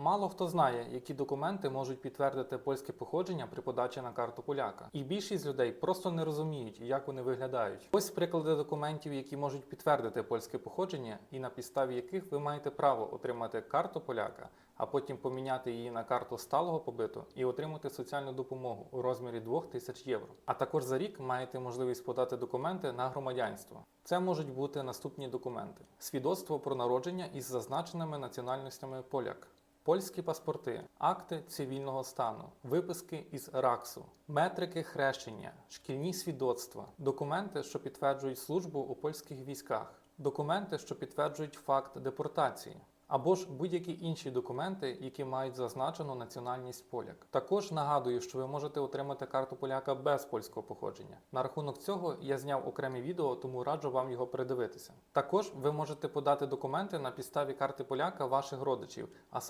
Мало хто знає, які документи можуть підтвердити польське походження при подачі на карту поляка. І більшість людей просто не розуміють, як вони виглядають. Ось приклади документів, які можуть підтвердити польське походження, і на підставі яких ви маєте право отримати карту поляка, а потім поміняти її на карту сталого побиту і отримати соціальну допомогу у розмірі 2000 євро. А також за рік маєте можливість подати документи на громадянство. Це можуть бути наступні документи: свідоцтво про народження із зазначеними національностями поляк. Польські паспорти, акти цивільного стану, виписки із РАКСу, метрики хрещення, шкільні свідоцтва, документи, що підтверджують службу у польських військах, документи, що підтверджують факт депортації, або ж будь-які інші документи, які мають зазначену національність поляк. Також нагадую, що ви можете отримати карту поляка без польського походження. На рахунок цього я зняв окреме відео, тому раджу вам його передивитися. Також ви можете подати документи на підставі карти поляка ваших родичів, а саме